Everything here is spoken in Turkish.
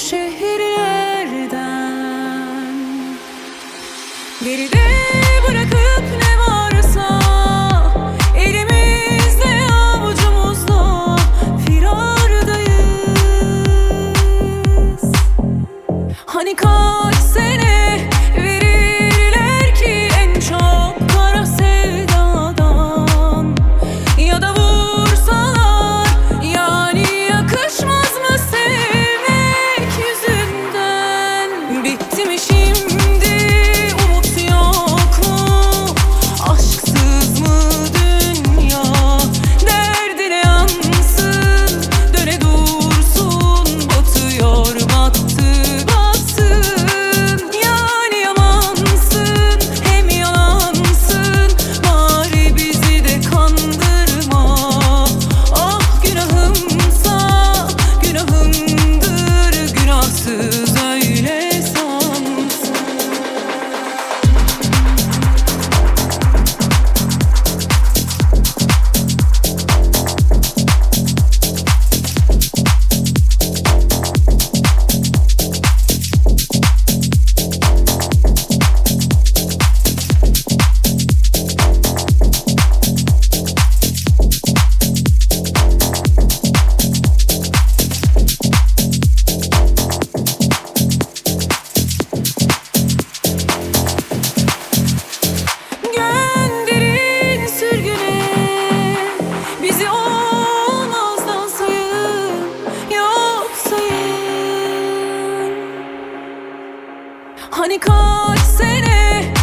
şehirlerden. Geride bırakıp ne varsa Elimizde avucumuzda firardayız. Hani kaç sene Hani kaç sene